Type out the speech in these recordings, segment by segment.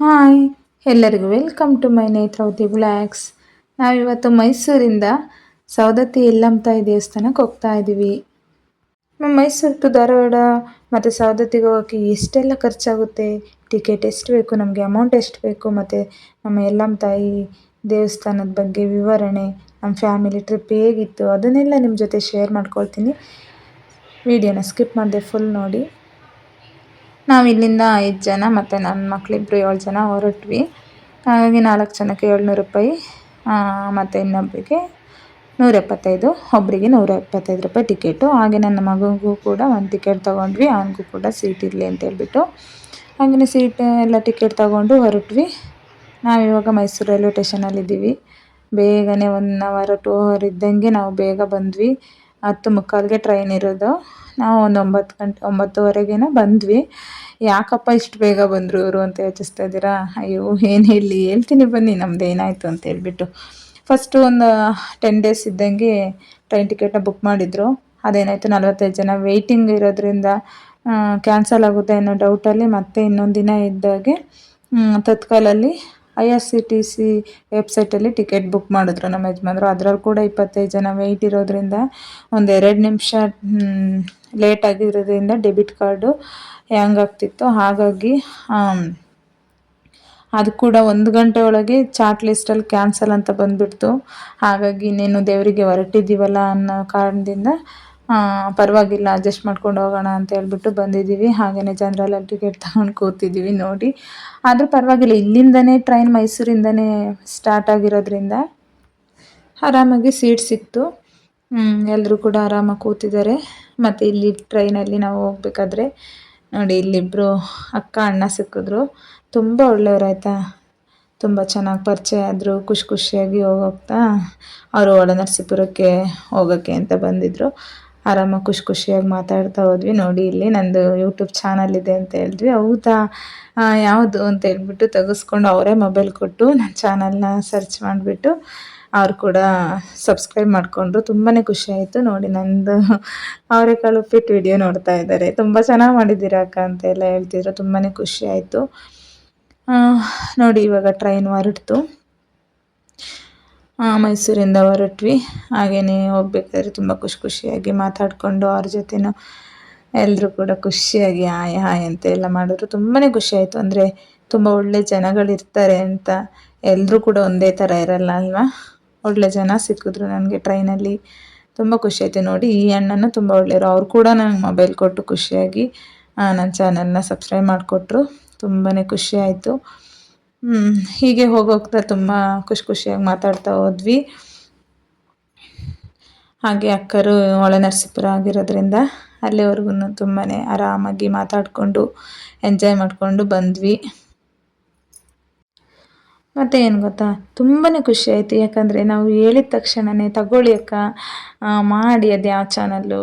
Hi, ಎಲ್ಲರಿಗೂ welcome to my Netravati vlogs ನಾವಿವತ್ತು ಮೈಸೂರಿಂದ ಸೌದತ್ತಿ ಎಲ್ಲಮ್ಮ ದೇವಸ್ಥಾನಕ್ಕೆ ಹೋಗ್ತಾ ಇದ್ದೀವಿ ಮೈಸೂರು ಟು ಧಾರವಾಡ ಮತ್ತು ಸೌದತ್ತಿಗೆ ಹೋಗೋಕ್ಕೆ ಎಷ್ಟೆಲ್ಲ ಖರ್ಚಾಗುತ್ತೆ? ಟಿಕೆಟ್ ಎಷ್ಟು ಬೇಕು? ನಮಗೆ ಅಮೌಂಟ್ ಎಷ್ಟು ಬೇಕು? ಮತ್ತು ನಮ್ಮ ಎಲ್ಲಮ್ಮ ತಾಯಿ ದೇವಸ್ಥಾನದ ಬಗ್ಗೆ ವಿವರಣೆ, ನಮ್ಮ ಫ್ಯಾಮಿಲಿ ಟ್ರಿಪ್ ಹೇಗಿತ್ತು? ಅದನ್ನೆಲ್ಲ ನಿಮ್ಮ ಜೊತೆ ಶೇರ್ ಮಾಡ್ಕೊಳ್ತೀನಿ. ವಿಡಿಯೋನ ಸ್ಕಿಪ್ ಮಾಡಿದೆ ಫುಲ್ ನೋಡಿ. ನಾವು ಇಲ್ಲಿಂದ ಐದು ಜನ ಮತ್ತು ನನ್ನ ಮಕ್ಕಳಿಬ್ರು ಏಳು ಜನ ಹೊರಟ್ವಿ. ಹಾಗಾಗಿ ನಾಲ್ಕು ಜನಕ್ಕೆ ಏಳ್ನೂರು ರೂಪಾಯಿ ಮತ್ತು ಇನ್ನೊಬ್ಬರಿಗೆ ನೂರ ಎಪ್ಪತ್ತೈದು ಒಬ್ಬರಿಗೆ ನೂರ ಎಪ್ಪತ್ತೈದು ರೂಪಾಯಿ ಟಿಕೆಟು. ಹಾಗೆ ನನ್ನ ಮಗನಿಗೂ ಕೂಡ ಒಂದು ಟಿಕೆಟ್ ತೊಗೊಂಡ್ವಿ, ಅವನಿಗೂ ಕೂಡ ಸೀಟ್ ಇರಲಿ ಅಂತ ಹೇಳ್ಬಿಟ್ಟು. ಹಾಗೆಯೇ ಸೀಟ್ ಎಲ್ಲ ಟಿಕೆಟ್ ತೊಗೊಂಡು ಹೊರಟ್ವಿ. ನಾವಿವಾಗ ಮೈಸೂರು ರೈಲ್ವೆ ಸ್ಟೇಷನಲ್ಲಿದ್ದೀವಿ. ಬೇಗನೆ ಒನ್ ಅವರ್ ಟು ಅವರ್ ಇದ್ದಂಗೆ ನಾವು ಬೇಗ ಬಂದ್ವಿ. ಹತ್ತು ಮುಕ್ಕಾಲಿಗೆ ಟ್ರೈನ್ ಇರೋದು. ನಾವು ಒಂದು ಒಂಬತ್ತು ಗಂಟೆ, ಒಂಬತ್ತುವರೆಗೇನೋ ಬಂದ್ವಿ. ಯಾಕಪ್ಪ ಇಷ್ಟು ಬೇಗ ಬಂದರು ಇವರು ಅಂತ ಯೋಚಿಸ್ತಾ ಇದ್ದೀರಾ? ಅಯ್ಯೋ, ಏನು ಹೇಳಿ? ಹೇಳ್ತೀನಿ ಬನ್ನಿ, ನಮ್ದು ಏನಾಯಿತು ಅಂತ ಹೇಳ್ಬಿಟ್ಟು. ಫಸ್ಟು ಒಂದು ಟೆನ್ ಡೇಸ್ ಇದ್ದಂಗೆ ಟ್ರೈನ್ ಟಿಕೆಟ್ನ ಬುಕ್ ಮಾಡಿದ್ರು. ಅದೇನಾಯಿತು, ನಲ್ವತ್ತೈದು ಜನ ವೆಯ್ಟಿಂಗ್ ಇರೋದ್ರಿಂದ ಕ್ಯಾನ್ಸಲ್ ಆಗುತ್ತೆ ಅನ್ನೋ ಡೌಟಲ್ಲಿ ಮತ್ತೆ ಇನ್ನೊಂದು ದಿನ ಇದ್ದಾಗೆ ತತ್ಕಾಲಲ್ಲಿ I R C T C ವೆಬ್ಸೈಟಲ್ಲಿ ಟಿಕೆಟ್ ಬುಕ್ ಮಾಡಿದ್ರು ನಮ್ಮ ಯಜಮಾನ್ರು. ಅದ್ರಲ್ಲಿ ಕೂಡ ಇಪ್ಪತ್ತೈದು ಜನ ವೆಯ್ಟ್ ಇರೋದ್ರಿಂದ ಒಂದು ಎರಡು ನಿಮಿಷ ಲೇಟ್ ಆಗಿರೋದ್ರಿಂದ ಡೆಬಿಟ್ ಕಾರ್ಡು ಹ್ಯಾಂಗ್ ಆಗ್ತಿತ್ತು. ಹಾಗಾಗಿ ಅದು ಕೂಡ ಒಂದು ಗಂಟೆ ಒಳಗೆ ಚಾಟ್ ಲಿಸ್ಟಲ್ಲಿ ಕ್ಯಾನ್ಸಲ್ ಅಂತ ಬಂದುಬಿಡ್ತು. ಹಾಗಾಗಿ ಇನ್ನೇನು ದೇವರಿಗೆ ಹೊರಟಿದ್ದೀವಲ್ಲ ಅನ್ನೋ ಕಾರಣದಿಂದ ಪರವಾಗಿಲ್ಲ ಅಡ್ಜಸ್ಟ್ ಮಾಡ್ಕೊಂಡು ಹೋಗೋಣ ಅಂತ ಹೇಳ್ಬಿಟ್ಟು ಬಂದಿದ್ದೀವಿ. ಹಾಗೆಯೇ ಜನರಲ್ ಟಿಕೆಟ್ ತಗೊಂಡು ಕೂತಿದ್ದೀವಿ ನೋಡಿ. ಆದರೂ ಪರವಾಗಿಲ್ಲ, ಇಲ್ಲಿಂದನೇ ಟ್ರೈನ್ ಮೈಸೂರಿಂದನೇ ಸ್ಟಾರ್ಟ್ ಆಗಿರೋದ್ರಿಂದ ಆರಾಮಾಗಿ ಸೀಟ್ ಸಿಕ್ತು. ಎಲ್ಲರೂ ಕೂಡ ಆರಾಮಾಗಿ ಕೂತಿದ್ದಾರೆ. ಮತ್ತು ಇಲ್ಲಿ ಟ್ರೈನಲ್ಲಿ ನಾವು ಹೋಗ್ಬೇಕಾದ್ರೆ ನೋಡಿ ಇಲ್ಲಿಬ್ಬರು ಅಕ್ಕ, ಅಣ್ಣ ಸಿಕ್ಕಿದ್ರು. ತುಂಬ ಒಳ್ಳೆಯವ್ರು ತುಂಬ ಚೆನ್ನಾಗಿ ಪರಿಚಯ ಆದರು, ಖುಷಿ ಖುಷಿಯಾಗಿ ಹೋಗೋಗ್ತಾ ಅವರು ಒಳನರಸೀಪುರಕ್ಕೆ ಹೋಗೋಕ್ಕೆ ಅಂತ ಬಂದಿದ್ದರು ಆರಾಮಾಗಿ ಖುಷಿ ಖುಷಿಯಾಗಿ ಮಾತಾಡ್ತಾ ಹೋದ್ವಿ. ನೋಡಿ, ಇಲ್ಲಿ ನಂದು ಯೂಟ್ಯೂಬ್ ಚಾನಲ್ ಇದೆ ಅಂತ ಹೇಳಿದ್ವಿ. ಹೌದಾ? ಯಾವುದು ಅಂತ ಹೇಳ್ಬಿಟ್ಟು ತೆಗೆಸ್ಕೊಂಡು ಅವರೇ ಮೊಬೈಲ್ ಕೊಟ್ಟು ನನ್ನ ಚಾನಲ್ನ ಸರ್ಚ್ ಮಾಡಿಬಿಟ್ಟು ಅವ್ರು ಕೂಡ ಸಬ್ಸ್ಕ್ರೈಬ್ ಮಾಡಿಕೊಂಡ್ರು. ತುಂಬಾ ಖುಷಿ ಆಯಿತು. ನೋಡಿ, ನಂದು ಅವರೆಕಾಳು ಫಿಟ್ ವಿಡಿಯೋ ನೋಡ್ತಾ ಇದ್ದಾರೆ. ತುಂಬ ಚೆನ್ನಾಗಿ ಮಾಡಿದ್ದೀರಾ ಅಕ್ಕ ಅಂತ ಎಲ್ಲ ಹೇಳ್ತಿದ್ರು. ತುಂಬಾ ಖುಷಿ ಆಯಿತು. ನೋಡಿ, ಇವಾಗ ಟ್ರೈನ್ ಹೊರಡ್ತು. ಮೈಸೂರಿಂದ ಹೊರಟ್ವಿ. ಹಾಗೆಯೇ ಹೋಗ್ಬೇಕಾದ್ರೆ ತುಂಬ ಖುಷಿ ಖುಷಿಯಾಗಿ ಮಾತಾಡಿಕೊಂಡು ಅವ್ರ ಜೊತೆನೂ ಎಲ್ಲರೂ ಕೂಡ ಖುಷಿಯಾಗಿ ಹಾಯ್ ಹಾಯ್ ಅಂತ ಎಲ್ಲ ಮಾಡಿದ್ರು. ತುಂಬಾ ಖುಷಿ ಆಯಿತು. ಅಂದರೆ ತುಂಬ ಒಳ್ಳೆ ಜನಗಳಿರ್ತಾರೆ ಅಂತ ಎಲ್ಲರೂ ಕೂಡ ಒಂದೇ ಥರ ಇರಲ್ಲ ಅಲ್ವಾ? ಒಳ್ಳೆ ಜನ ಸಿಕ್ಕಿದ್ರು ನನಗೆ ಟ್ರೈನಲ್ಲಿ. ತುಂಬ ಖುಷಿ ಆಯಿತು ನೋಡಿ. ಈ ಅಣ್ಣನೂ ತುಂಬ ಒಳ್ಳೆಯವರು. ಅವ್ರು ಕೂಡ ನನಗೆ ಮೊಬೈಲ್ ಕೊಟ್ಟು ಖುಷಿಯಾಗಿ ನನ್ನ ಚಾನಲ್ನ ಸಬ್ಸ್ಕ್ರೈಬ್ ಮಾಡಿಕೊಟ್ರು. ತುಂಬಾ ಖುಷಿ ಆಯಿತು. ಹೀಗೆ ಹೋಗೋಗ್ತಾ ತುಂಬ ಖುಷಿ ಖುಷಿಯಾಗಿ ಮಾತಾಡ್ತಾ ಹೋದ್ವಿ. ಹಾಗೆ ಅಕ್ಕರು ಒಳನರಸೀಪುರ ಆಗಿರೋದ್ರಿಂದ ಅಲ್ಲಿವರೆಗೂ ತುಂಬಾ ಆರಾಮಾಗಿ ಮಾತಾಡಿಕೊಂಡು ಎಂಜಾಯ್ ಮಾಡಿಕೊಂಡು ಬಂದ್ವಿ. ಮತ್ತು ಏನು ಗೊತ್ತಾ? ತುಂಬಾ ಖುಷಿ ಆಯಿತು. ಯಾಕಂದರೆ ನಾವು ಹೇಳಿದ ತಕ್ಷಣವೇ ತಗೊಳ್ಳಿ ಅಕ್ಕ ಮಾಡಿ ಅದು ಯಾವ ಚಾನಲ್ಲು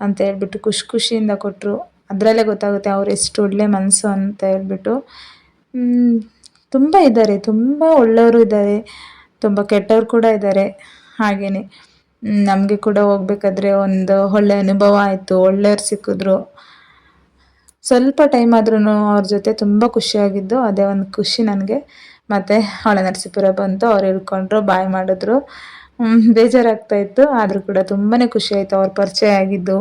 ಅಂತ ಹೇಳ್ಬಿಟ್ಟು ಖುಷಿ ಖುಷಿಯಿಂದ ಕೊಟ್ಟರು ಅದರಲ್ಲೇ ಗೊತ್ತಾಗುತ್ತೆ ಅವ್ರು ಎಷ್ಟು ಒಳ್ಳೆ ಮನಸ್ಸು ಅಂತ ಹೇಳ್ಬಿಟ್ಟು. ತುಂಬ ಇದ್ದಾರೆ ತುಂಬ ಒಳ್ಳೆಯವರು ಇದ್ದಾರೆ ತುಂಬ ಕೆಟ್ಟವ್ರು ಕೂಡ ಇದ್ದಾರೆ ಹಾಗೆಯೇ ನಮಗೆ ಕೂಡ ಹೋಗ್ಬೇಕಾದ್ರೆ ಒಂದು ಒಳ್ಳೆ ಅನುಭವ ಆಯಿತು, ಒಳ್ಳೆಯವ್ರು ಸಿಕ್ಕಿದ್ರು. ಸ್ವಲ್ಪ ಟೈಮ್ ಆದ್ರೂ ಅವ್ರ ಜೊತೆ ತುಂಬ ಖುಷಿಯಾಗಿದ್ದು, ಅದೇ ಒಂದು ಖುಷಿ ನನಗೆ. ಮತ್ತು ನರಸೀಪುರ ಬಂತು, ಅವ್ರು ಹೇಳ್ಕೊಂಡ್ರು, ಬಾಯ್ ಮಾಡಿದ್ರು. ಬೇಜಾರಾಗ್ತಾ ಇತ್ತು, ಆದರೂ ಕೂಡ ತುಂಬಾ ಖುಷಿ ಆಯಿತು, ಅವ್ರ ಪರಿಚಯ ಆಗಿದ್ದು,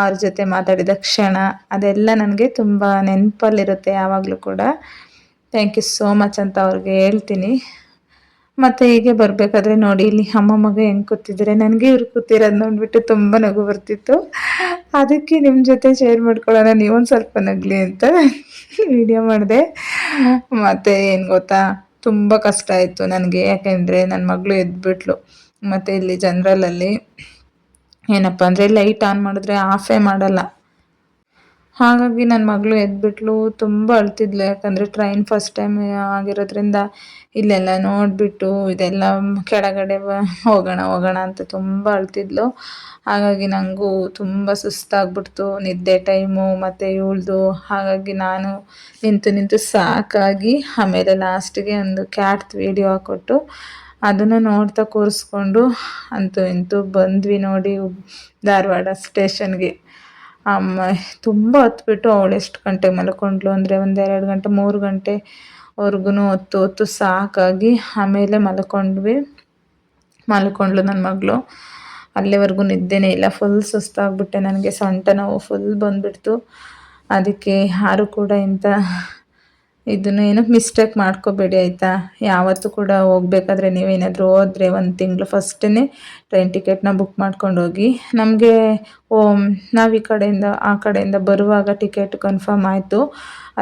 ಅವ್ರ ಜೊತೆ ಮಾತಾಡಿದ ಕ್ಷಣ, ಅದೆಲ್ಲ ನನಗೆ ತುಂಬ ನೆನಪಲ್ಲಿರುತ್ತೆ ಯಾವಾಗಲೂ ಕೂಡ. ಥ್ಯಾಂಕ್ ಯು ಸೋ ಮಚ್ ಅಂತ ಅವ್ರಿಗೆ ಹೇಳ್ತೀನಿ. ಮತ್ತು ಹೀಗೆ ಬರಬೇಕಾದ್ರೆ ನೋಡಿ, ಇಲ್ಲಿ ಅಮ್ಮ ಮಗ ಹೆಂಗೆ ಕೂತಿದ್ದಾರೆ. ನನಗೆ ಇವ್ರು ಕೂತಿರೋದು ನೋಡಿಬಿಟ್ಟು ತುಂಬ ನಗು ಬರ್ತಿತ್ತು. ಅದಕ್ಕೆ ನಿಮ್ಮ ಜೊತೆ ಶೇರ್ ಮಾಡ್ಕೊಳ್ಳೋಣ. ನೀವೊಂದು ಸ್ವಲ್ಪ ನಗಲಿ ಅಂತ ವಿಡಿಯೋ ಮಾಡಿದೆ. ಮತ್ತು ಏನು ಗೊತ್ತಾ? ತುಂಬ ಕಷ್ಟ ಆಯಿತು ನನಗೆ. ಯಾಕೆಂದರೆ ನನ್ನ ಮಗಳು ಎದ್ಬಿಟ್ಲು. ಮತ್ತು ಇಲ್ಲಿ ಜನರಲಲ್ಲಿ ಏನಪ್ಪ ಅಂದರೆ ಲೈಟ್ ಆನ್ ಮಾಡಿದ್ರೆ ಆಫೇ ಮಾಡಲ್ಲ. ಹಾಗಾಗಿ ನನ್ನ ಮಗಳು ಎದ್ಬಿಟ್ಲು, ತುಂಬ ಅಳ್ತಿದ್ಲು. ಯಾಕಂದರೆ ಟ್ರೈನ್ ಫಸ್ಟ್ ಟೈಮ್ ಆಗಿರೋದ್ರಿಂದ ಇಲ್ಲೆಲ್ಲ ನೋಡಿಬಿಟ್ಟು ಇದೆಲ್ಲ ಕೆಳಗಡೆ ಹೋಗೋಣ ಹೋಗೋಣ ಅಂತ ತುಂಬ ಅಳ್ತಿದ್ಲು. ಹಾಗಾಗಿ ನನಗೂ ತುಂಬ ಸುಸ್ತಾಗ್ಬಿಡ್ತು. ನಿದ್ದೆ ಟೈಮು ಮತ್ತು ಇವಳ್ದು. ಹಾಗಾಗಿ ನಾನು ನಿಂತು ನಿಂತು ಸಾಕಾಗಿ ಆಮೇಲೆ ಲಾಸ್ಟಿಗೆ ಒಂದು ಕ್ಯಾಟ್ ವೀಡಿಯೋ ಹಾಕ್ಕೊಟ್ಟು ಅದನ್ನು ನೋಡ್ತಾ ಕೂರಿಸ್ಕೊಂಡು ಅಂತೂ ಇಂತೂ ಬಂದ್ವಿ ನೋಡಿ ಧಾರವಾಡ ಸ್ಟೇಷನ್ಗೆ ತುಂಬ ಹೊತ್ಬಿಟ್ಟು ಅವಳು ಎಷ್ಟು ಗಂಟೆಗೆ ಮಲ್ಕೊಂಡ್ಳು ಅಂದರೆ ಒಂದು ಎರಡು ಗಂಟೆ, ಮೂರು ಗಂಟೆ ಅವ್ರಿಗೂ ಹೊತ್ತು ಹೊತ್ತು ಸಾಕಾಗಿ ಆಮೇಲೆ ಮಲ್ಕೊಂಡ್ವಿ. ಮಲ್ಕೊಂಡ್ಳು ನನ್ನ ಮಗಳು. ಅಲ್ಲಿವರೆಗೂ ನಿದ್ದೆನೇ ಇಲ್ಲ ಫುಲ್ ಸುಸ್ತಾಗ್ಬಿಟ್ಟೆ ನನಗೆ, ಸೊಂಟ ನೋವು ಫುಲ್ ಬಂದುಬಿಡ್ತು. ಅದಕ್ಕೆ ಯಾರು ಕೂಡ ಇಂಥ ಇದನ್ನು ಏನೋ ಮಿಸ್ಟೇಕ್ ಮಾಡ್ಕೋಬೇಡಿ ಆಯಿತಾ? ಯಾವತ್ತೂ ಕೂಡ ಹೋಗ್ಬೇಕಾದ್ರೆ ನೀವೇನಾದರೂ ಹೋದರೆ ಒಂದು ತಿಂಗಳು ಫಸ್ಟೇ ಟ್ರೈನ್ ಟಿಕೆಟ್ನ ಬುಕ್ ಮಾಡ್ಕೊಂಡು ಹೋಗಿ ನಮಗೆ ನಾವು ಈ ಕಡೆಯಿಂದ, ಆ ಕಡೆಯಿಂದ ಬರುವಾಗ ಟಿಕೆಟ್ ಕನ್ಫರ್ಮ್ ಆಯಿತು.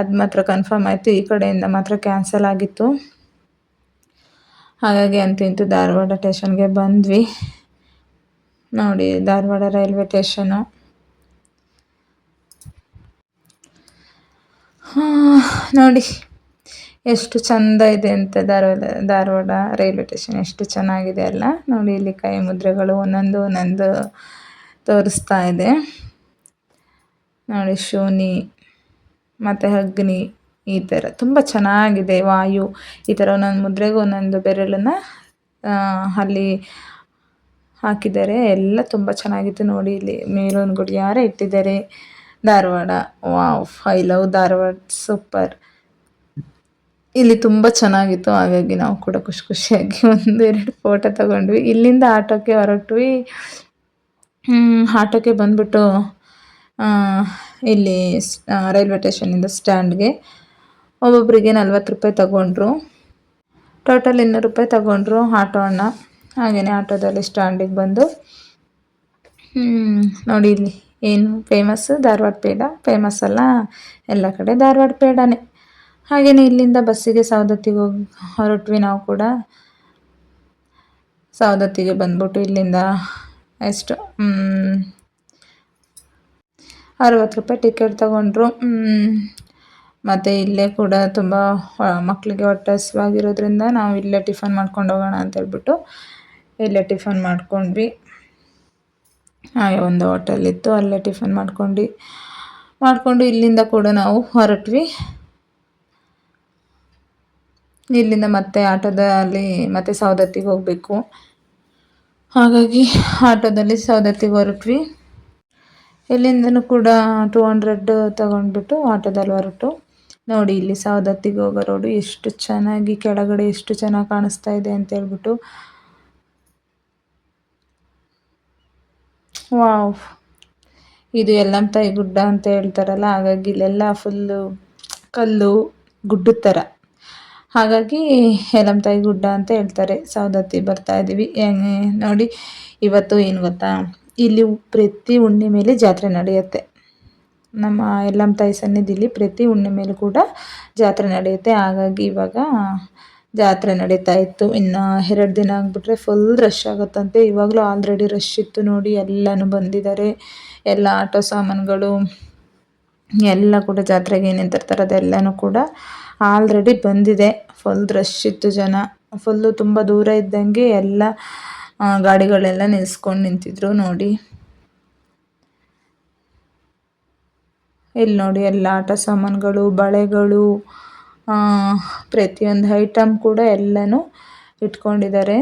ಅದು ಮಾತ್ರ ಕನ್ಫರ್ಮ್ ಆಯಿತು. ಈ ಕಡೆಯಿಂದ ಮಾತ್ರ ಕ್ಯಾನ್ಸಲ್ ಆಗಿತ್ತು. ಹಾಗಾಗಿ ಅಂತಿಂತು ಧಾರವಾಡ ಟೇಷನ್ಗೆ ಬಂದ್ವಿ. ನೋಡಿ, ಧಾರವಾಡ ರೈಲ್ವೆ ಸ್ಟೇಷನು ನೋಡಿ. ಎಷ್ಟು ಚಂದ ಇದೆ ಅಂತ ಧಾರವಾಡ ಧಾರವಾಡ ರೈಲ್ವೆ ಸ್ಟೇಷನ್ ಎಷ್ಟು ಚೆನ್ನಾಗಿದೆ ಅಲ್ಲ. ನೋಡಿ, ಇಲ್ಲಿ ಕೈ ಮುದ್ರೆಗಳು ಒಂದೊಂದು ಒಂದೊಂದು ತೋರಿಸ್ತಾ ಇದೆ. ನೋಡಿ ಶೂನಿ ಮತ್ತು ಅಗ್ನಿ ಈ ಥರ ತುಂಬ ಚೆನ್ನಾಗಿದೆ ವಾಯು. ಈ ಥರ ಒಂದೊಂದು ಮುದ್ರೆಗೂ ಒಂದೊಂದು ಬೆರಳನ್ನು ಅಲ್ಲಿ ಹಾಕಿದ್ದಾರೆ. ಎಲ್ಲ ತುಂಬ ಚೆನ್ನಾಗಿತ್ತು ನೋಡಿ, ಇಲ್ಲಿ ಮೇಲೊಂದು ಗುಡಿಯಾರ ಇಟ್ಟಿದ್ದಾರೆ. Dharwad. Wow, I love Dharwad, super. ಇಲ್ಲಿ ತುಂಬ ಚೆನ್ನಾಗಿತ್ತು, ಹಾಗಾಗಿ ನಾವು ಕೂಡ ಖುಷಿ ಖುಷಿಯಾಗಿ ಒಂದೆರಡು ಫೋಟೋ ತಗೊಂಡ್ವಿ. ಇಲ್ಲಿಂದ ಆಟೋಕ್ಕೆ ಹೊರಟ್ವಿ. ಆಟೋಕ್ಕೆ ಬಂದ್ಬಿಟ್ಟು ಇಲ್ಲಿ ರೈಲ್ವೆ ಸ್ಟೇಷನಿಂದ ಸ್ಟ್ಯಾಂಡ್ಗೆ ಒಬ್ಬೊಬ್ಬರಿಗೆ ನಲ್ವತ್ತು ರೂಪಾಯಿ ತಗೊಂಡ್ರು. ಟೋಟಲ್ ಇನ್ನೂರು ರೂಪಾಯಿ ತಗೊಂಡ್ರು ಆಟೋ ಅಣ್ಣ. ಹಾಗೆಯೇ ಆಟೋದಲ್ಲಿ ಸ್ಟ್ಯಾಂಡಿಗೆ ಬಂದು ನೋಡಿ ಇಲ್ಲಿ. ಏನು ಫೇಮಸ್ ಧಾರವಾಡ ಪೇಡ. ಫೇಮಸ್ ಅಲ್ಲ ಎಲ್ಲ ಕಡೆ ಧಾರವಾಡ ಪೇಡನೇ. ಹಾಗೆಯೇ ಇಲ್ಲಿಂದ ಬಸ್ಸಿಗೆ ಸವದತ್ತಿಗೆ ಹೋಗಿ ಹೊರಟ್ವಿ ನಾವು ಕೂಡ. ಸವದತ್ತಿಗೆ ಬಂದ್ಬಿಟ್ಟು ಇಲ್ಲಿಂದ ಎಷ್ಟು ಅರವತ್ತು ರೂಪಾಯಿ ಟಿಕೆಟ್ ತಗೊಂಡ್ರು. ಮತ್ತು ಇಲ್ಲೇ ಕೂಡ ತುಂಬ ಮಕ್ಕಳಿಗೆ ಹೊಟ್ಟೆ ಹಸಿವಾಗಿರೋದ್ರಿಂದ ನಾವು ಇಲ್ಲೇ ಟಿಫನ್ ಮಾಡ್ಕೊಂಡು ಹೋಗೋಣ ಅಂತ ಹೇಳ್ಬಿಟ್ಟು ಇಲ್ಲೇ ಟಿಫನ್ ಮಾಡ್ಕೊಂಡ್ವಿ. ಒಂದು ಹೋಟೆಲ್ ಇತ್ತು, ಅಲ್ಲೇ ಟಿಫನ್ ಮಾಡ್ಕೊಂಡು, ಮಾಡಿಕೊಂಡು ಇಲ್ಲಿಂದ ಕೂಡ ನಾವು ಹೊರಟ್ವಿ. ಇಲ್ಲಿಂದ ಮತ್ತೆ ಆಟೋದಲ್ಲಿ ಮತ್ತೆ ಸವದತ್ತಿಗೆ ಹೋಗಬೇಕು. ಹಾಗಾಗಿ ಆಟೋದಲ್ಲಿ ಸವದತ್ತಿಗೆ ಹೊರಟ್ವಿ. ಇಲ್ಲಿಂದನೂ ಕೂಡ ಟೂ ಹಂಡ್ರೆಡ್ ತಗೊಂಡ್ಬಿಟ್ಟು ಆಟೋದಲ್ಲಿ ಹೊರಟು. ನೋಡಿ ಇಲ್ಲಿ ಸವದತ್ತಿಗೆ ಹೋಗೋ ರೋಡು ಎಷ್ಟು ಚೆನ್ನಾಗಿ ಕೆಳಗಡೆ ಎಷ್ಟು ಚೆನ್ನಾಗಿ ಕಾಣಿಸ್ತಾ ಇದೆ ಅಂತ ಹೇಳ್ಬಿಟ್ಟು ವಾವ್. ಇದು ತಾಯಿ ಗುಡ್ಡ ಅಂತ ಹೇಳ್ತಾರಲ್ಲ, ಹಾಗಾಗಿ ಇಲ್ಲೆಲ್ಲ ಫುಲ್ಲು ಕಲ್ಲು ಗುಡ್ಡದ ಥರ ಹಾಗಾಗಿ ತಾಯಿ ಗುಡ್ಡ ಅಂತ ಹೇಳ್ತಾರೆ ಸೌದತ್ತಿ ಬರ್ತಾ ಇದ್ದೀವಿ ನೋಡಿ, ಇವತ್ತು ಏನು ಗೊತ್ತಾ? ಇಲ್ಲಿ ಪ್ರತಿ ಹುಣ್ಣಿಮೆಲಿ ಜಾತ್ರೆ ನಡೆಯುತ್ತೆ. ನಮ್ಮ ತಾಯಿ ಸನ್ನಿಧಿಲಿ ಪ್ರತಿ ಹುಣ್ಣಿಮೆಲೂ ಕೂಡ ಜಾತ್ರೆ ನಡೆಯುತ್ತೆ. ಹಾಗಾಗಿ ಇವಾಗ ಜಾತ್ರೆ ನಡೀತಾ ಇತ್ತು. ಇನ್ನು ಎರಡು ದಿನ ಆಗಿಬಿಟ್ರೆ ಫುಲ್ ರಶ್ ಆಗುತ್ತಂತೆ. ಇವಾಗಲೂ ಆಲ್ರೆಡಿ ರಶ್ ಇತ್ತು ನೋಡಿ ಎಲ್ಲನೂ ಬಂದಿದ್ದಾರೆ ಎಲ್ಲ ಆಟೋ ಸಾಮಾನುಗಳು, ಎಲ್ಲ ಕೂಡ ಜಾತ್ರೆಗೆ ಏನೇನು ತರ್ತಾರೆ ಅದೆಲ್ಲನೂ ಕೂಡ ಆಲ್ರೆಡಿ ಬಂದಿದೆ. ಫುಲ್ ರಶ್ ಇತ್ತು ಜನ. ಫುಲ್ಲು ತುಂಬ ದೂರ ಇದ್ದಂಗೆ ಎಲ್ಲ ಗಾಡಿಗಳೆಲ್ಲ ನಿಲ್ಸ್ಕೊಂಡು ನಿಂತಿದ್ರು ನೋಡಿ. ಇಲ್ಲಿ ನೋಡಿ ಎಲ್ಲ ಆಟ ಸಾಮಾನುಗಳು, ಬಳೆಗಳು ಪ್ರತಿಯೊಂದು ಐಟಮ್ ಕೂಡ ಎಲ್ಲನೂ ಇಟ್ಕೊಂಡಿದ್ದಾರೆ.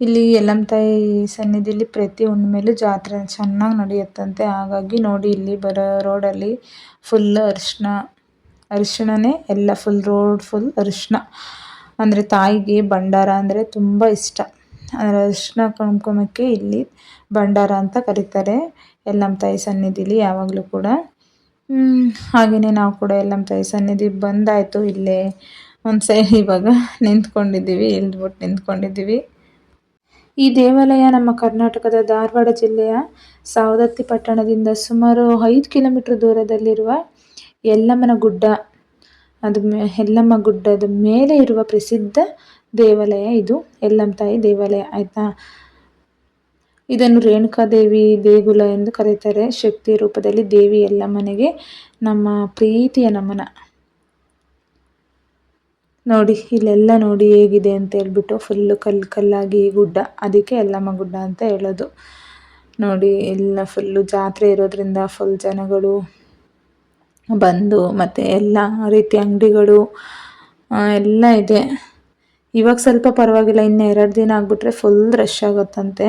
ಇಲ್ಲಿ ತಾಯಿ ಸನ್ನಿಧಿಲಿ ಪ್ರತಿ ಹುಣ್ಣಿಮೆಲೂ ಜಾತ್ರೆ ಚೆನ್ನಾಗಿ ನಡೆಯುತ್ತಂತೆ. ಹಾಗಾಗಿ ನೋಡಿ ಇಲ್ಲಿ ಬರೋ ರೋಡಲ್ಲಿ ಫುಲ್ ಅರಿಶಿನ ಅರಿಶಿಣನೇ ಎಲ್ಲ ಫುಲ್ ರೋಡ್ ಫುಲ್ ಅರಿಶಿನ ಅಂದರೆ ತಾಯಿಗೆ ಭಂಡಾರ ಅಂದರೆ ತುಂಬ ಇಷ್ಟ. ಅಂದರೆ ಅರಿಶಿನ ಕುಂಕುಮಕ್ಕೆ ಇಲ್ಲಿ ಭಂಡಾರ ಅಂತ ಕರೀತಾರೆ ಎಲ್ಲಮ್ಮ ತಾಯಿ ಸನ್ನಿಧಿಲಿ ಯಾವಾಗಲೂ ಕೂಡ. ಹಾಗೆಯೇ ನಾವು ಕೂಡ ಎಲ್ಲಮ್ಮ ತಾಯಿ ಸನ್ನಿಧಿ ಬಂದಾಯಿತು ಇಲ್ಲೇ. ಒಂದು ಸೈಡ್ ಇವಾಗ ನಿಂತ್ಕೊಂಡಿದ್ದೀವಿ ಇಲ್ದ್ಬಿಟ್ಟು ನಿಂತ್ಕೊಂಡಿದ್ದೀವಿ. ಈ ದೇವಾಲಯ ನಮ್ಮ ಕರ್ನಾಟಕದ ಧಾರವಾಡ ಜಿಲ್ಲೆಯ ಸವದತ್ತಿ ಪಟ್ಟಣದಿಂದ ಸುಮಾರು ಐದು ಕಿಲೋಮೀಟ್ರ್ ದೂರದಲ್ಲಿರುವ ಯಲ್ಲಮ್ಮನ ಗುಡ್ಡ. ಅದು ಯಲ್ಲಮ್ಮ ಗುಡ್ಡದ ಮೇಲೆ ಇರುವ ಪ್ರಸಿದ್ಧ ದೇವಾಲಯ ಇದು. ಯಲ್ಲಮ್ಮ ತಾಯಿ ದೇವಾಲಯ, ಆಯಿತಾ? ಇದನ್ನು ರೇಣುಕಾದೇವಿ ದೇಗುಲ ಎಂದು ಕರೀತಾರೆ. ಶಕ್ತಿ ರೂಪದಲ್ಲಿ ದೇವಿ ಎಲ್ಲ ಮನೆಗೆ ನಮ್ಮ ಪ್ರೀತಿಯ ನಮನ. ನೋಡಿ, ಇಲ್ಲೆಲ್ಲ ನೋಡಿ ಹೇಗಿದೆ ಅಂತ ಹೇಳ್ಬಿಟ್ಟು ಫುಲ್ಲು ಕಲ್ಲು ಕಲ್ಲಾಗಿ ಗುಡ್ಡ. ಅದಕ್ಕೆ ಎಲ್ಲಮ್ಮ ಗುಡ್ಡ ಅಂತ ಹೇಳೋದು. ನೋಡಿ, ಎಲ್ಲ ಫುಲ್ಲು ಜಾತ್ರೆ ಇರೋದ್ರಿಂದ ಫುಲ್ ಜನಗಳು ಬಂದು ಮತ್ತು ಎಲ್ಲ ರೀತಿ ಅಂಗಡಿಗಳು ಎಲ್ಲ ಇದೆ. ಇವಾಗ ಸ್ವಲ್ಪ ಪರವಾಗಿಲ್ಲ, ಇನ್ನು ಎರಡು ದಿನ ಆಗಿಬಿಟ್ರೆ ಫುಲ್ ರಶ್ ಆಗುತ್ತಂತೆ.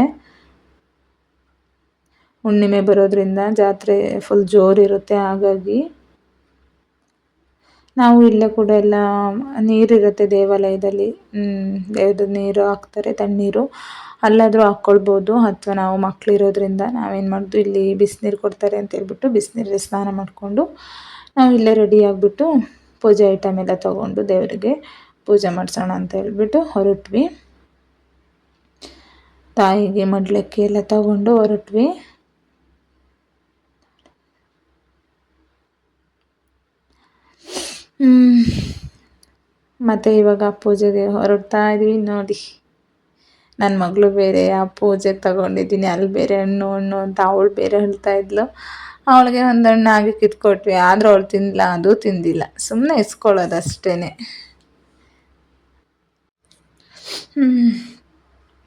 ಹುಣ್ಣಿಮೆ ಬರೋದ್ರಿಂದ ಜಾತ್ರೆ ಫುಲ್ ಜೋರಿರುತ್ತೆ ಹಾಗಾಗಿ ನಾವು ಇಲ್ಲೇ ಕೂಡ ಎಲ್ಲ ನೀರಿರುತ್ತೆ ದೇವಾಲಯದಲ್ಲಿ. ದೇವ್ರದ್ದು ನೀರು ಹಾಕ್ತಾರೆ, ತಣ್ಣೀರು. ಅಲ್ಲಾದರೂ ಹಾಕ್ಕೊಳ್ಬೋದು, ಅಥವಾ ನಾವು ಮಕ್ಕಳಿರೋದ್ರಿಂದ ನಾವೇನು ಮಾಡೋದು, ಇಲ್ಲಿ ಬಿಸಿನೀರು ಕೊಡ್ತಾರೆ ಅಂತ ಹೇಳ್ಬಿಟ್ಟು ಬಿಸಿನೀರಲ್ಲಿ ಸ್ನಾನ ಮಾಡಿಕೊಂಡು ನಾವು ಇಲ್ಲೇ ರೆಡಿ ಆಗಿಬಿಟ್ಟು ಪೂಜೆ ಐಟಮ್ ಎಲ್ಲ ತೊಗೊಂಡು ದೇವರಿಗೆ ಪೂಜೆ ಮಾಡಿಸೋಣ ಅಂತ ಹೇಳ್ಬಿಟ್ಟು ಹೊರಟ್ವಿ. ತಾಯಿಗೆ ಮಡ್ಲಕ್ಕಿ ಎಲ್ಲ ತಗೊಂಡು ಹೊರಟ್ವಿ. ಮತ್ತು ಇವಾಗ ಪೂಜೆಗೆ ಹೊರಡ್ತಾ ಇದ್ವಿ ನೋಡಿ. ನನ್ನ ಮಗಳು ಬೇರೆ, ಆ ಪೂಜೆಗೆ ತಗೊಂಡಿದ್ದೀನಿ, ಅಲ್ಲಿ ಬೇರೆ ಹಣ್ಣು ಹಣ್ಣು ಅಂತ ಅವಳು ಬೇರೆ ಹೇಳ್ತಾ ಇದ್ಲು. ಅವಳಿಗೆ ಒಂದು ಹಣ್ಣು ಆಗಿ ಕಿತ್ಕೊಟ್ವಿ, ಆದರೂ ಅವಳು ತಿಂದಿಲ್ಲ ಅದು ತಿಂದಿಲ್ಲ. ಸುಮ್ಮನೆ ಇಸ್ಕೊಳ್ಳೋದು ಅಷ್ಟೇ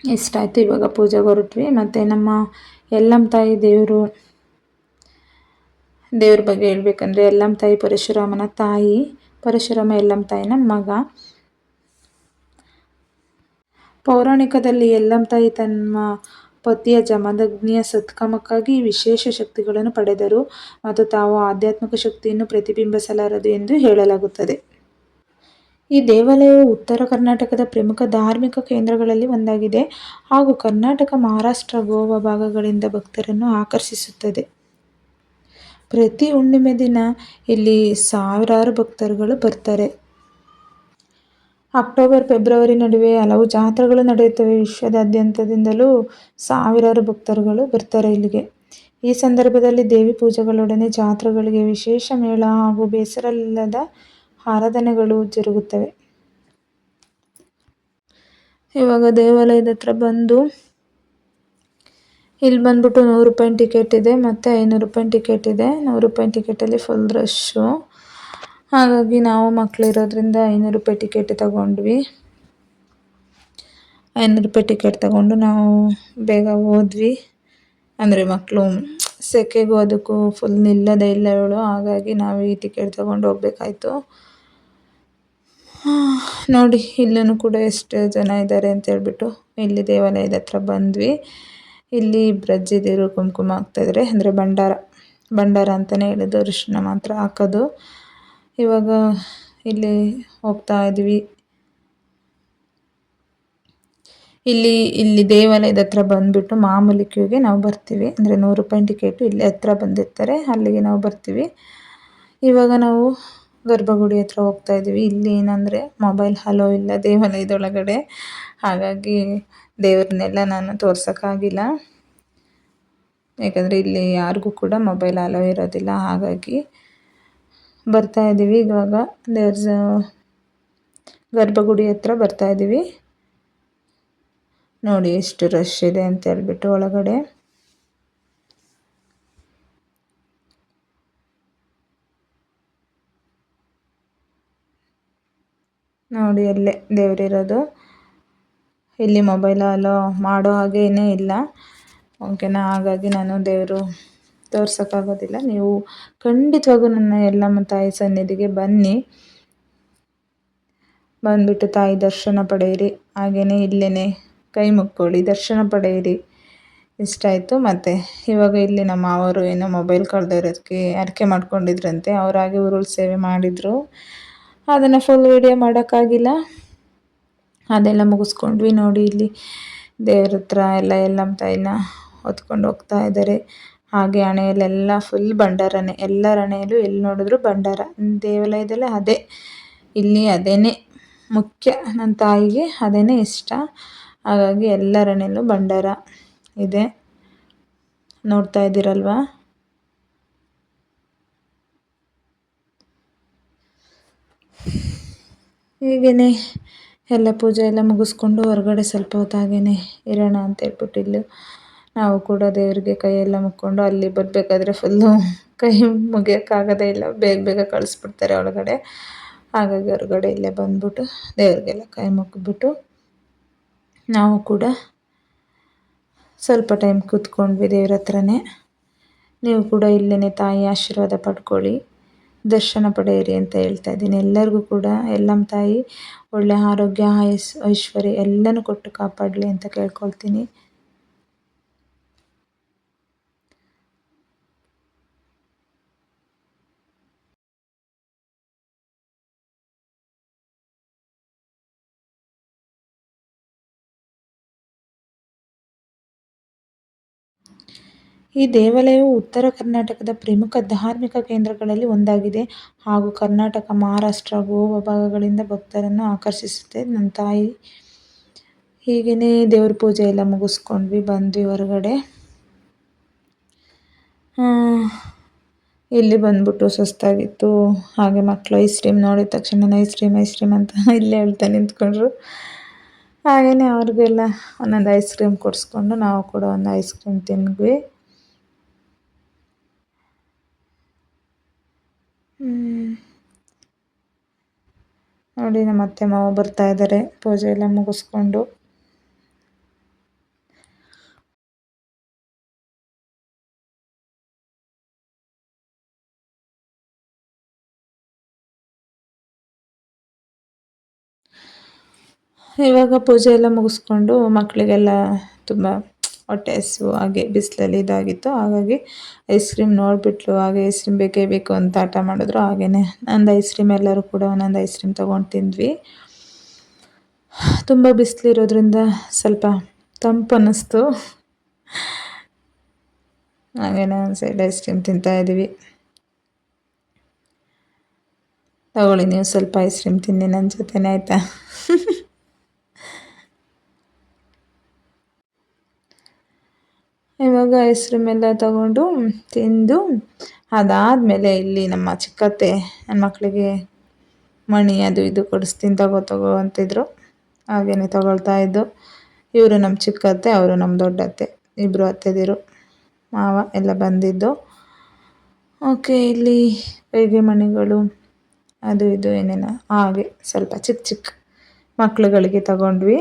ಇಷ್ಟ ಆಯಿತು ಇವಾಗ ಪೂಜೆಗೆ ಹೊರಟ್ವಿ. ಮತ್ತು ನಮ್ಮ ಎಲ್ಲಮ್ಮ ತಾಯಿ ದೇವರು ದೇವ್ರ ಬಗ್ಗೆ ಹೇಳ್ಬೇಕಂದ್ರೆ ಎಲ್ಲಮ್ಮ ತಾಯಿ ಪರಶುರಾಮನ ತಾಯಿ, ಪರಶುರಾಮ ಎಲ್ಲಮ್ಮ ತಾಯಿನ ಮಗ. ಪೌರಾಣಿಕದಲ್ಲಿ ಎಲ್ಲಮ್ಮ ತಾಯಿ ತನ್ನ ಪತಿಯ ಜಮದಗ್ನಿಯ ಸತ್ಕಮಕ್ಕಾಗಿ ವಿಶೇಷ ಶಕ್ತಿಗಳನ್ನು ಪಡೆದರು ಮತ್ತು ತಾವು ಆಧ್ಯಾತ್ಮಿಕ ಶಕ್ತಿಯನ್ನು ಪ್ರತಿಬಿಂಬಿಸಲಾರದು ಎಂದು ಹೇಳಲಾಗುತ್ತದೆ. ಈ ದೇವಾಲಯವು ಉತ್ತರ ಕರ್ನಾಟಕದ ಪ್ರಮುಖ ಧಾರ್ಮಿಕ ಕೇಂದ್ರಗಳಲ್ಲಿ ಒಂದಾಗಿದೆ ಹಾಗೂ ಕರ್ನಾಟಕ ಮಹಾರಾಷ್ಟ್ರ, ಗೋವಾ ಭಾಗಗಳಿಂದ ಭಕ್ತರನ್ನು ಆಕರ್ಷಿಸುತ್ತದೆ. ಪ್ರತಿ ಹುಣ್ಣಿಮೆ ದಿನ ಇಲ್ಲಿ ಸಾವಿರಾರು ಭಕ್ತರುಗಳು ಬರ್ತಾರೆ. ಅಕ್ಟೋಬರ್, ಫೆಬ್ರವರಿ ನಡುವೆ ಹಲವು ಜಾತ್ರೆಗಳು ನಡೆಯುತ್ತವೆ. ವಿಶ್ವದಾದ್ಯಂತದಿಂದಲೂ ಸಾವಿರಾರು ಭಕ್ತರುಗಳು ಬರ್ತಾರೆ ಇಲ್ಲಿಗೆ. ಈ ಸಂದರ್ಭದಲ್ಲಿ ದೇವಿ ಪೂಜೆಗಳೊಡನೆ ಜಾತ್ರೆಗಳಿಗೆ ವಿಶೇಷ ಮೇಳ ಹಾಗೂ ಬೇಸರಲ್ಲದ ಆರಾಧನೆಗಳು ಜರುಗುತ್ತವೆ. ಇವಾಗ ದೇವಾಲಯದ ಹತ್ರ ಬಂದು ಇಲ್ಲಿ ಬಂದ್ಬಿಟ್ಟು ನೂರು ರೂಪಾಯಿ ಟಿಕೆಟ್ ಇದೆ, ಮತ್ತು ಐನೂರು ರೂಪಾಯಿ ಟಿಕೆಟ್ ಇದೆ. ನೂರು ರೂಪಾಯಿ ಟಿಕೆಟಲ್ಲಿ ಫುಲ್ ರಶ್ಶು ಹಾಗಾಗಿ ನಾವು ಮಕ್ಕಳಿರೋದ್ರಿಂದ ಐನೂರು ರೂಪಾಯಿ ಟಿಕೆಟ್ ತಗೊಂಡ್ವಿ. ಐನೂರು ರೂಪಾಯಿ ಟಿಕೆಟ್ ತಗೊಂಡು ನಾವು ಬೇಗ ಹೋದ್ವಿ. ಅಂದರೆ ಮಕ್ಕಳು ಸೆಕೆಗೂ ಅದಕ್ಕೂ ಫುಲ್ ನಿಲ್ಲದೇ ಇಲ್ಲ ಇವಳು ಹಾಗಾಗಿ ನಾವು ಈ ಟಿಕೆಟ್ ತಗೊಂಡು ಹೋಗ್ಬೇಕಾಯ್ತು. ನೋಡಿ, ಇಲ್ಲೂ ಕೂಡ ಎಷ್ಟು ಜನ ಇದ್ದಾರೆ ಅಂತ ಹೇಳ್ಬಿಟ್ಟು ಇಲ್ಲಿ ದೇವಾಲಯದ ಹತ್ರ ಬಂದ್ವಿ. ಇಲ್ಲಿ ಇಬ್ಬರು ಕುಂಕುಮ ಹಾಕ್ತಾಯಿದ್ದಾರೆ ಅಂದರೆ ಭಂಡಾರ ಭಂಡಾರ ಅಂತಲೇ ಹೇಳೋದು. ಅರಿಶಿನ ಮಾತ್ರ ಹಾಕೋದು. ಇವಾಗ ಇಲ್ಲಿ ಹೋಗ್ತಾ ಇದ್ವಿ. ಇಲ್ಲಿ ಇಲ್ಲಿ ದೇವಾಲಯದ ಹತ್ರ ಬಂದ್ಬಿಟ್ಟು ಮಾಮೂಲಿ ಕ್ಯೂಗೆ ನಾವು ಬರ್ತೀವಿ. ಅಂದರೆ ನೂರು ರೂಪಾಯಿ ಟಿಕೆಟು ಇಲ್ಲಿ ಹತ್ರ ಬಂದಿರ್ತಾರೆ. ಅಲ್ಲಿಗೆ ನಾವು ಬರ್ತೀವಿ. ಇವಾಗ ನಾವು ಗರ್ಭಗುಡಿ ಹತ್ರ ಹೋಗ್ತಾ ಇದ್ದೀವಿ ಇಲ್ಲಿ ಏನಂದರೆ ಮೊಬೈಲ್ ಹಲೋ ಇಲ್ಲ ದೇವಾಲಯದೊಳಗಡೆ. ಹಾಗಾಗಿ ದೇವ್ರನ್ನೆಲ್ಲ ನಾನು ತೋರ್ಸೋಕ್ಕಾಗಿಲ್ಲ. ಯಾಕಂದರೆ ಇಲ್ಲಿ ಯಾರಿಗೂ ಕೂಡ ಮೊಬೈಲ್ ಅಲೋ ಇರೋದಿಲ್ಲ. ಹಾಗಾಗಿ ಬರ್ತಾ ಇದ್ದೀವಿ. ಇವಾಗ ದೇವ್ರ ಗರ್ಭಗುಡಿ ಹತ್ರ ಬರ್ತಾ ಇದ್ದೀವಿ. ನೋಡಿ ಎಷ್ಟು ರಶ್ ಇದೆ ಅಂತ ಹೇಳ್ಬಿಟ್ಟು ಒಳಗಡೆ. ನೋಡಿ ಅಲ್ಲೇ ದೇವರಿರೋದು. ಇಲ್ಲಿ ಮೊಬೈಲ್ ಅಲೋ ಮಾಡೋ ಹಾಗೇನೇ ಇಲ್ಲ. ಓಕೆನಾ? ಹಾಗಾಗಿ ನಾನು ದೇವರು ತೋರ್ಸೋಕ್ಕಾಗೋದಿಲ್ಲ. ನೀವು ಖಂಡಿತವಾಗೂ ನನ್ನ ಎಲ್ಲಮ್ಮ ತಾಯಿ ಸನ್ನಿಧಿಗೆ ಬನ್ನಿ. ಬಂದುಬಿಟ್ಟು ತಾಯಿ ದರ್ಶನ ಪಡೆಯಿರಿ. ಹಾಗೆಯೇ ಇಲ್ಲೇ ಕೈ ಮುಕ್ಕೊಳ್ಳಿ. ದರ್ಶನ ಪಡೆಯಿರಿ. ಇಷ್ಟ ಆಯಿತು. ಮತ್ತು ಇವಾಗ ಇಲ್ಲಿ ನಮ್ಮ ಮಾವರು ಏನೋ ಮೊಬೈಲ್ ಕಳೆದಿರೋದಕ್ಕೆ ಅರಿಕೆ ಮಾಡ್ಕೊಂಡಿದ್ರಂತೆ. ಅವರಾಗಿ ಉರುಳು ಸೇವೆ ಮಾಡಿದರು. ಅದನ್ನು ಫುಲ್ ವೀಡಿಯೋ ಮಾಡೋಕ್ಕಾಗಿಲ್ಲ. ಅದೆಲ್ಲ ಮುಗಿಸ್ಕೊಂಡ್ವಿ ನೋಡಿ ಇಲ್ಲಿ ದೇವ್ರ ಹತ್ರ ಎಲ್ಲ ಎಲ್ಲಮ್ಮ ತಾಯಿನ ಹೊತ್ಕೊಂಡು ಹೋಗ್ತಾ ಇದ್ದಾರೆ. ಹಾಗೆ ಹಣೆಯಲ್ಲೆಲ್ಲ ಫುಲ್ ಭಂಡಾರನೇ ಎಲ್ಲರ ಹಣೆಯಲ್ಲೂ ಎಲ್ಲಿ ನೋಡಿದ್ರು ಭಂಡಾರ. ದೇವಾಲಯದಲ್ಲೇ ಅದೇ. ಇಲ್ಲಿ ಅದೇನೇ ಮುಖ್ಯ. ನನ್ನ ತಾಯಿಗೆ ಅದೇನೇ ಇಷ್ಟ. ಹಾಗಾಗಿ ಎಲ್ಲರ ಹಣೆಯಲ್ಲೂ ಭಂಡಾರ ಇದೆ. ನೋಡ್ತಾ ಇದ್ದೀರಲ್ವಾ? ಹೀಗೇ ಎಲ್ಲ ಪೂಜೆ ಎಲ್ಲ ಮುಗಿಸ್ಕೊಂಡು ಹೊರಗಡೆ ಸ್ವಲ್ಪ ಹೊತ್ತು ಹಾಗೇ ಇರೋಣ ಅಂತ ಹೇಳ್ಬಿಟ್ಟು ಇಲ್ಲಿ. ನಾವು ಕೂಡ ದೇವರಿಗೆ ಕೈಯೆಲ್ಲ ಮುಕ್ಕೊಂಡು ಅಲ್ಲಿ ಬರಬೇಕಾದ್ರೆ ಫುಲ್ಲು ಕೈ ಮುಗಿಯೋಕ್ಕಾಗದೇ ಇಲ್ಲ, ಬೇಗ ಬೇಗ ಕಳಿಸ್ಬಿಡ್ತಾರೆ ಒಳಗಡೆ. ಹಾಗಾಗಿ ಹೊರಗಡೆ ಇಲ್ಲೇ ಬಂದ್ಬಿಟ್ಟು ದೇವರಿಗೆಲ್ಲ ಕೈ ಮುಗಿದ್ಬಿಟ್ಟು ನಾವು ಕೂಡ ಸ್ವಲ್ಪ ಟೈಮ್ ಕೂತ್ಕೊಂಡ್ವಿ ದೇವ್ರ ಹತ್ರನೇ. ನೀವು ಕೂಡ ಇಲ್ಲೇ ತಾಯಿ ಆಶೀರ್ವಾದ ಪಡ್ಕೊಳ್ಳಿ. ದರ್ಶನ ಪಡೆಯಿರಿ ಅಂತ ಹೇಳ್ತಾ ಇದ್ದೀನಿ. ಎಲ್ಲರಿಗೂ ಕೂಡ ಎಲ್ಲಮ್ಮ ತಾಯಿ, ಒಳ್ಳೆ ಆರೋಗ್ಯ, ಆಯಸ್, ಐಶ್ವರ್ಯ ಎಲ್ಲನೂ ಕೊಟ್ಟು ಕಾಪಾಡಲಿ ಅಂತ ಕೇಳ್ಕೊಳ್ತೀನಿ. ಈ ದೇವಾಲಯವು ಉತ್ತರ ಕರ್ನಾಟಕದ ಪ್ರಮುಖ ಧಾರ್ಮಿಕ ಕೇಂದ್ರಗಳಲ್ಲಿ ಒಂದಾಗಿದೆ ಹಾಗೂ ಕರ್ನಾಟಕ, ಮಹಾರಾಷ್ಟ್ರ, ಗೋವಾ ಭಾಗಗಳಿಂದ ಭಕ್ತರನ್ನು ಆಕರ್ಷಿಸುತ್ತೆ. ನನ್ನ ತಾಯಿ ಹೀಗೇ ದೇವ್ರ ಪೂಜೆ ಎಲ್ಲ ಮುಗಿಸ್ಕೊಂಡ್ವಿ, ಬಂದ್ವಿ ಹೊರಗಡೆ. ಇಲ್ಲಿ ಬಂದ್ಬಿಟ್ಟು ಸುಸ್ತಾಗಿತ್ತು. ಹಾಗೆ ಮಕ್ಕಳು ಐಸ್ ಕ್ರೀಮ್ ನೋಡಿದ ತಕ್ಷಣ ಐಸ್ ಕ್ರೀಮ್ ಐಸ್ ಕ್ರೀಮ್ ಅಂತ ಇಲ್ಲೇ ಹೇಳ್ತಾ ನಿಂತ್ಕೊಂಡ್ರು. ಹಾಗೆಯೇ ಅವ್ರಿಗೆಲ್ಲ ಒಂದೊಂದು ಐಸ್ ಕ್ರೀಮ್ ಕೊಡಿಸ್ಕೊಂಡು ನಾವು ಕೂಡ ಒಂದು ಐಸ್ ಕ್ರೀಮ್ ತಿಂದ್ವಿ. ನೋಡಿ, ನಮ್ಮ ಅತ್ತೆ ಮಾವ ಬರ್ತಾ ಇದ್ದಾರೆ ಪೂಜೆ ಎಲ್ಲ ಮುಗಿಸ್ಕೊಂಡು. ಇವಾಗ ಪೂಜೆ ಎಲ್ಲ ಮುಗಿಸ್ಕೊಂಡು ಮಕ್ಕಳಿಗೆಲ್ಲ ತುಂಬ ಹೊಟ್ಟೆ ಹಸಿವು ಹಾಗೆ ಬಿಸಿಲಲ್ಲಿ ಇದಾಗಿತ್ತು. ಹಾಗಾಗಿ ಐಸ್ ಕ್ರೀಮ್ ನೋಡಿಬಿಟ್ಲು. ಹಾಗೆ ಐಸ್ ಕ್ರೀಮ್ ಬೇಕೇ ಬೇಕು ಅಂತ ಆಟ ಮಾಡಿದ್ರು. ಹಾಗೆಯೇ ನಂದು ಐಸ್ ಕ್ರೀಮ್ ಎಲ್ಲರೂ ಕೂಡ ಒಂದೊಂದು ಐಸ್ ಕ್ರೀಮ್ ತೊಗೊಂಡು ತಿಂದ್ವಿ. ತುಂಬ ಬಿಸಿಲಿರೋದ್ರಿಂದ ಸ್ವಲ್ಪ ತಂಪು ಅನ್ನಿಸ್ತು. ಹಾಗೆಯೇ ಒಂದು ಸೈಡ್ ಐಸ್ ಕ್ರೀಮ್ ತಿಂತಾಯಿದ್ವಿ ತಗೊಳ್ಳಿ, ನೀವು ಸ್ವಲ್ಪ ಐಸ್ ಕ್ರೀಮ್ ತಿನ್ನಿ ನನ್ನ ಜೊತೆನೇ, ಆಯಿತಾ? ಇವಾಗ ಐಸ್ ತಗೊಂಡು ತಿಂದು ಅದಾದಮೇಲೆ ಇಲ್ಲಿ ನಮ್ಮ ಚಿಕ್ಕತ್ತೆ ನನ್ನ ಮಕ್ಕಳಿಗೆ ಮಣಿ ಅದು ಇದು ಕೊಡಿಸ್ತೀನಿ, ತಗೋ ತಗೋ ಅಂತಿದ್ರು. ಹಾಗೇನೆ ತಗೊಳ್ತಾ ಇದ್ದು. ಇವರು ನಮ್ಮ ಚಿಕ್ಕತ್ತೆ, ಅವರು ನಮ್ಮ ದೊಡ್ಡತ್ತೆ. ಇಬ್ಬರು ಅತ್ತೆದಿರು, ಮಾವ ಎಲ್ಲ ಬಂದಿದ್ದು. ಓಕೆ, ಇಲ್ಲಿ ಹೇಗೆ ಮಣಿಗಳು, ಅದು ಇದು ಏನೇನೋ. ಹಾಗೆ ಸ್ವಲ್ಪ ಚಿಕ್ಕ ಚಿಕ್ಕ ಮಕ್ಕಳುಗಳಿಗೆ ತಗೊಂಡ್ವಿ.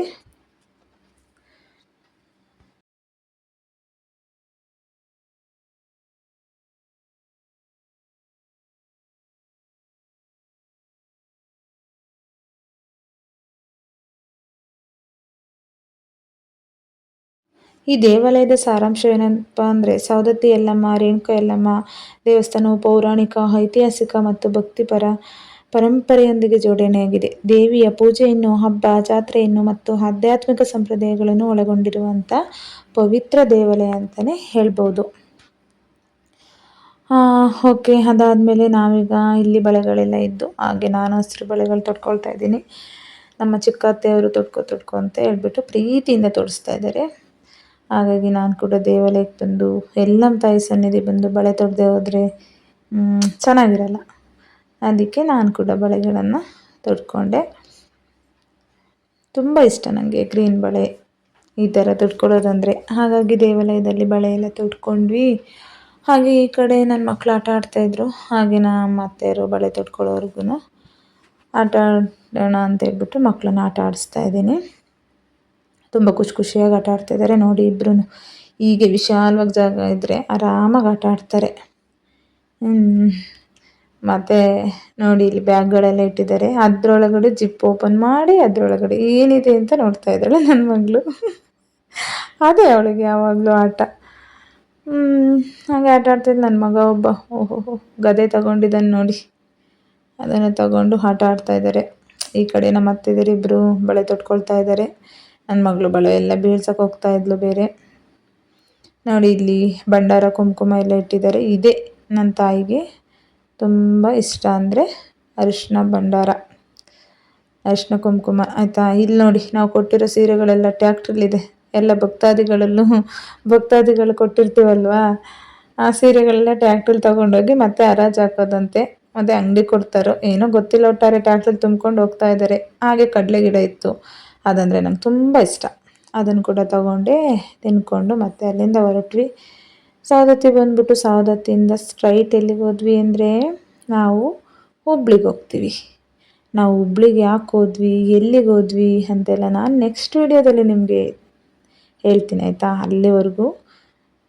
ಈ ದೇವಾಲಯದ ಸಾರಾಂಶ ಏನಪ್ಪ ಅಂದರೆ ಸವದತ್ತಿ ಯಲ್ಲಮ್ಮ, ರೇಣುಕಾ ಯಲ್ಲಮ್ಮ ದೇವಸ್ಥಾನವು ಪೌರಾಣಿಕ, ಐತಿಹಾಸಿಕ ಮತ್ತು ಭಕ್ತಿಪರ ಪರಂಪರೆಯೊಂದಿಗೆ ಜೋಡಣೆಯಾಗಿದೆ. ದೇವಿಯ ಪೂಜೆಯನ್ನು, ಹಬ್ಬ, ಜಾತ್ರೆಯನ್ನು ಮತ್ತು ಆಧ್ಯಾತ್ಮಿಕ ಸಂಪ್ರದಾಯಗಳನ್ನು ಒಳಗೊಂಡಿರುವಂಥ ಪವಿತ್ರ ದೇವಾಲಯ ಅಂತಲೇ ಹೇಳ್ಬೋದು. ಓಕೆ, ಅದಾದಮೇಲೆ ನಾವೀಗ ಇಲ್ಲಿ ಬಳೆಗಳೆಲ್ಲ ಇದ್ದು ಹಾಗೆ ನಾನು ಹಸಿರು ಬಳೆಗಳು ತೊಡ್ಕೊಳ್ತಾ ಇದ್ದೀನಿ. ನಮ್ಮ ಚಿಕ್ಕತ್ತೆಯವರು ತೊಡ್ಕೊ ತೊಡ್ಕೊ ಅಂತ ಹೇಳ್ಬಿಟ್ಟು ಪ್ರೀತಿಯಿಂದ ತೋರಿಸ್ತಾ ಇದ್ದಾರೆ. ಹಾಗಾಗಿ ನಾನು ಕೂಡ ದೇವಾಲಯಕ್ಕೆ ಬಂದು ಎಲ್ಲಮ್ಮ ತಾಯಿ ಸನ್ನಿಧಿ ಬಂದು ಬಳೆ ತೊಡದೆ ಹೋದರೆ ಚೆನ್ನಾಗಿರಲ್ಲ. ಅದಕ್ಕೆ ನಾನು ಕೂಡ ಬಳೆಗಳನ್ನು ತೊಡ್ಕೊಂಡೆ. ತುಂಬ ಇಷ್ಟ ನನಗೆ ಗ್ರೀನ್ ಬಳೆ ಈ ಥರ ತೊಡ್ಕೊಳ್ಳೋದಂದರೆ ಹಾಗಾಗಿ ದೇವಾಲಯದಲ್ಲಿ ಬಳೆ ಎಲ್ಲ ತೊಡ್ಕೊಂಡ್ವಿ. ಹಾಗೆ ಈ ಕಡೆ ನನ್ನ ಮಕ್ಕಳು ಆಟ ಆಡ್ತಾಯಿದ್ರು ಹಾಗೆ ನಮ್ಮ ಅತ್ತೆಯರು ಬಳೆ ತೊಟ್ಕೊಳ್ಳೋರ್ಗು ಆಟ ಆಡೋಣ ಅಂತ ಹೇಳ್ಬಿಟ್ಟು ಮಕ್ಕಳನ್ನ ಆಟ ಆಡಿಸ್ತಾ ಇದ್ದೀನಿ. ತುಂಬ ಖುಷಿ ಖುಷಿಯಾಗಿ ಆಟ ಆಡ್ತಿದ್ದಾರೆ ನೋಡಿ ಇಬ್ಬರೂ ಹೀಗೆ ವಿಶಾಲವಾಗಿ ಜಾಗ ಇದ್ದರೆ ಆರಾಮಾಗಿ ಆಟ ಆಡ್ತಾರೆ. ಮತ್ತು ನೋಡಿ ಇಲ್ಲಿ ಬ್ಯಾಗ್ಗಳೆಲ್ಲ ಇಟ್ಟಿದ್ದಾರೆ. ಅದರೊಳಗಡೆ ಜಿಪ್ ಓಪನ್ ಮಾಡಿ ಅದರೊಳಗಡೆ ಏನಿದೆ ಅಂತ ನೋಡ್ತಾ ಇದ್ದಾಳೆ ನನ್ನ ಮಗಳು. ಅದೇ ಅವಳಿಗೆ ಯಾವಾಗಲೂ ಆಟ. ಹಾಗೆ ಆಟ ಆಡ್ತಿದ್ದು ನನ್ನ ಮಗ ಒಬ್ಬ. ಓಹೋ ಗದೆ ತಗೊಂಡಿದ್ದಾನೆ ನೋಡಿ. ಅದನ್ನು ತಗೊಂಡು ಆಟ ಆಡ್ತಾ ಇದ್ದಾರೆ. ಈ ಕಡೆ ನಮ್ಮ ಅತ್ತೆದಿರಿಬ್ಬರು ಬಳೆ ತೊಟ್ಕೊಳ್ತಾ ಇದ್ದಾರೆ. ನನ್ನ ಮಗಳು ಬಳೆ ಎಲ್ಲ ಬೀಳ್ಸಕ್ಕೆ ಹೋಗ್ತಾ ಇದ್ಲು ಬೇರೆ. ನೋಡಿ ಇಲ್ಲಿ ಭಂಡಾರ, ಕುಂಕುಮ ಎಲ್ಲ ಇಟ್ಟಿದ್ದಾರೆ. ಇದೆ ನನ್ನ ತಾಯಿಗೆ. ತುಂಬ ಇಷ್ಟ ಅಂದರೆ ಅರಿಶಿನ ಭಂಡಾರ, ಅರಿಶಿನ ಕುಂಕುಮ, ಆಯಿತಾ? ಇಲ್ಲಿ ನೋಡಿ ನಾವು ಕೊಟ್ಟಿರೋ ಸೀರೆಗಳೆಲ್ಲ ಟ್ಯಾಕ್ಟ್ರಲ್ಲಿದೆ. ಎಲ್ಲ ಭಕ್ತಾದಿಗಳಲ್ಲೂ ಭಕ್ತಾದಿಗಳು ಕೊಟ್ಟಿರ್ತೀವಲ್ವಾ? ಆ ಸೀರೆಗಳೆಲ್ಲ ಟ್ಯಾಕ್ಟ್ರಲ್ಲಿ ತೊಗೊಂಡೋಗಿ ಮತ್ತೆ ಹರಾಜು ಹಾಕೋದಂತೆ. ಮತ್ತೆ ಅಂಗಡಿ ಕೊಡ್ತಾರೋ ಏನೋ ಗೊತ್ತಿಲ್ಲ. ಒಟ್ಟಾರೆ ಟ್ಯಾಕ್ಟ್ರಲ್ಲಿ ತುಂಬ್ಕೊಂಡು ಹೋಗ್ತಾ ಇದ್ದಾರೆ. ಹಾಗೆ ಕಡಲೆ ಗಿಡ ಇತ್ತು. ಅದಂದರೆ ನಂಗೆ ತುಂಬ ಇಷ್ಟ. ಅದನ್ನು ಕೂಡ ತಗೊಂಡೆ ತಿನ್ಕೊಂಡು ಮತ್ತೆ ಅಲ್ಲಿಂದ ಹೊರಟ್ವಿ. ಸವದತ್ತಿ ಬಂದ್ಬಿಟ್ಟು ಸವದತ್ತಿಯಿಂದ ಸ್ಟ್ರೈಟ್ ಎಲ್ಲಿಗೆ ಹೋದ್ವಿ ಅಂದರೆ ನಾವು ಹುಬ್ಳಿಗೆ ಹೋಗ್ತೀವಿ. ನಾವು ಹುಬ್ಳಿಗೆ ಯಾಕೆ ಹೋದ್ವಿ, ಎಲ್ಲಿಗೆ ಹೋದ್ವಿ ಅಂತೆಲ್ಲ ನಾನು ನೆಕ್ಸ್ಟ್ ವೀಡಿಯೋದಲ್ಲಿ ನಿಮಗೆ ಹೇಳ್ತೀನಿ ಆಯಿತಾ? ಅಲ್ಲಿವರೆಗೂ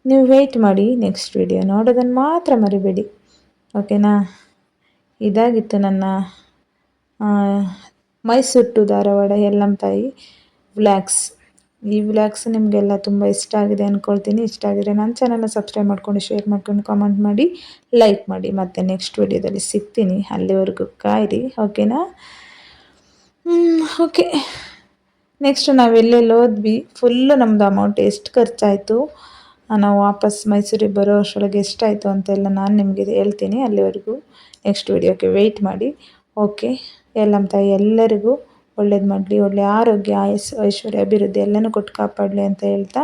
ನೀವು ವೆಯ್ಟ್ ಮಾಡಿ ನೆಕ್ಸ್ಟ್ ವೀಡಿಯೋ ನೋಡೋದನ್ನು ಮಾತ್ರ ಮರಿಬೇಡಿ. ಓಕೆನಾ ಇದಾಗಿತ್ತು ನನ್ನ ಮೈಸೂರು, ಧಾರವಾಡ ಯಲ್ಲಮ್ಮ ತಾಯಿ ವ್ಲಾಗ್ಸ್. ಈ ವ್ಲಾಗ್ಸ್ ನಿಮಗೆಲ್ಲ ತುಂಬ ಇಷ್ಟ ಆಗಿದೆ ಅಂದ್ಕೊಳ್ತೀನಿ ಇಷ್ಟ ಆಗಿದೆ ನನ್ನ ಚಾನಲ್ನ ಸಬ್ಸ್ಕ್ರೈಬ್ ಮಾಡ್ಕೊಂಡು ಶೇರ್ ಮಾಡ್ಕೊಂಡು ಕಾಮೆಂಟ್ ಮಾಡಿ ಲೈಕ್ ಮಾಡಿ. ಮತ್ತು ನೆಕ್ಸ್ಟ್ ವಿಡಿಯೋದಲ್ಲಿ ಸಿಗ್ತೀನಿ. ಅಲ್ಲಿವರೆಗೂ ಕಾಯಿರಿ. ಓಕೆನಾ ಓಕೆ ನೆಕ್ಸ್ಟ್ ನಾವು ಎಲ್ಲೆಲ್ಲಿ ಹೋದ್ವಿ? ಫುಲ್ಲು ನಮ್ಮದು ಅಮೌಂಟ್ ಎಷ್ಟು ಖರ್ಚಾಯಿತು? ನಾವು ವಾಪಸ್ ಮೈಸೂರಿಗೆ ಬರೋ ಅಷ್ಟರೊಳಗೆ ಎಷ್ಟಾಯಿತು ಅಂತೆಲ್ಲ ನಾನು ನಿಮಗೆ ಹೇಳ್ತೀನಿ. ಅಲ್ಲಿವರೆಗೂ ನೆಕ್ಸ್ಟ್ ವಿಡಿಯೋಕ್ಕೆ ವೆಯ್ಟ್ ಮಾಡಿ. ಓಕೆ ಎಲ್ಲಮ್ಮ ತಾಯಿ ಎಲ್ಲರಿಗೂ ಒಳ್ಳೇದು ಮಾಡಲಿ ಒಳ್ಳೆಯ ಆರೋಗ್ಯ ಆಯಸ್ಸು ಐಶ್ವರ್ಯ, ಅಭಿವೃದ್ಧಿ ಎಲ್ಲನೂ ಕೊಟ್ಟು ಕಾಪಾಡಲಿ ಅಂತ ಹೇಳ್ತಾ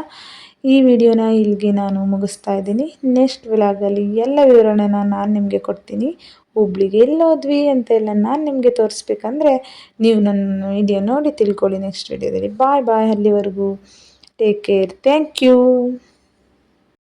ಈ ವಿಡಿಯೋನ ಇಲ್ಲಿಗೆ ನಾನು ಮುಗಿಸ್ತಾ ಇದ್ದೀನಿ. ನೆಕ್ಸ್ಟ್ ವಿಲಾಗಲ್ಲಿ ಎಲ್ಲ ವಿವರಣೆನ ನಾನು ನಿಮಗೆ ಕೊಡ್ತೀನಿ. ಹುಬ್ಳಿಗೆ ಅಂತ ಅಂತೆಲ್ಲ ನಾನು ನಿಮಗೆ ತೋರಿಸ್ಬೇಕಂದ್ರೆ ನೀವು ನನ್ನ ವಿಡಿಯೋ ನೋಡಿ ತಿಳ್ಕೊಳ್ಳಿ ನೆಕ್ಸ್ಟ್ ವಿಡಿಯೋದಲ್ಲಿ ಬಾಯ್ ಬಾಯ್ ಅಲ್ಲಿವರೆಗೂ. Take care thank you